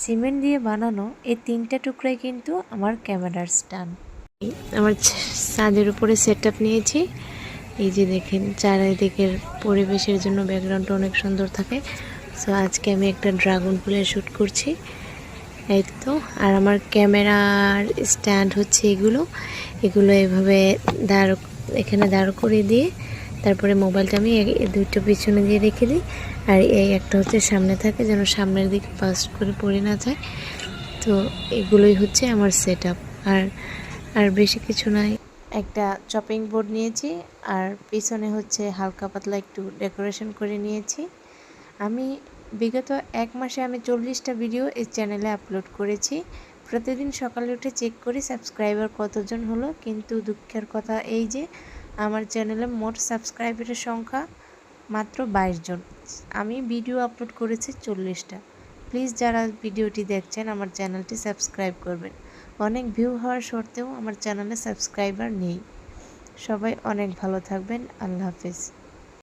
Cement দিয়ে বানানো এই তিনটা টুকরাই কিন্তু আমার ক্যামেরার স্ট্যান্ড আমার ছাদের উপরে সেট নিয়েছি। এই যে দেখেন, চারিদিকের পরিবেশের জন্য ব্যাকগ্রাউন্ডটা অনেক সুন্দর থাকে। সো আজকে আমি একটা ড্রাগন ফুলের শ্যুট করছি। এই তো, আর আমার ক্যামেরার স্ট্যান্ড হচ্ছে এগুলো। এগুলো এভাবে দাঁড়, এখানে দাঁড় করে দিয়ে তারপরে মোবাইলটা আমি দুইটা পিছনে দিয়ে রেখে দিই। আর এই একটা হচ্ছে সামনে থাকে, যেন সামনের দিকে ফাস্ট করে পড়ে না যায়। তো এগুলোই হচ্ছে আমার সেট আর আর বেশি কিছু নাই। একটা চপিং বোর্ড নিয়েছি, আর পিছনে হচ্ছে হালকা পাতলা একটু ডেকোরেশন করে নিয়েছি। আমি বিগত এক মাসে আমি চল্লিশটা ভিডিও এই চ্যানেলে আপলোড করেছি। প্রতিদিন সকালে উঠে চেক করি সাবস্ক্রাইবার কতজন হলো। কিন্তু দুঃখের কথা এই যে আমার চ্যানেলে মোট সাবস্ক্রাইবারের সংখ্যা মাত্র বাইশ জন। আমি ভিডিও আপলোড করেছি চল্লিশটা। প্লিজ যারা ভিডিওটি দেখছেন, আমার চ্যানেলটি সাবস্ক্রাইব করবেন। অনেক ভিউ হওয়ার সত্ত্বেও আমার চ্যানেলে সাবস্ক্রাইবার নেই। সবাই অনেক ভালো থাকবেন। আল্লাহ হাফিজ।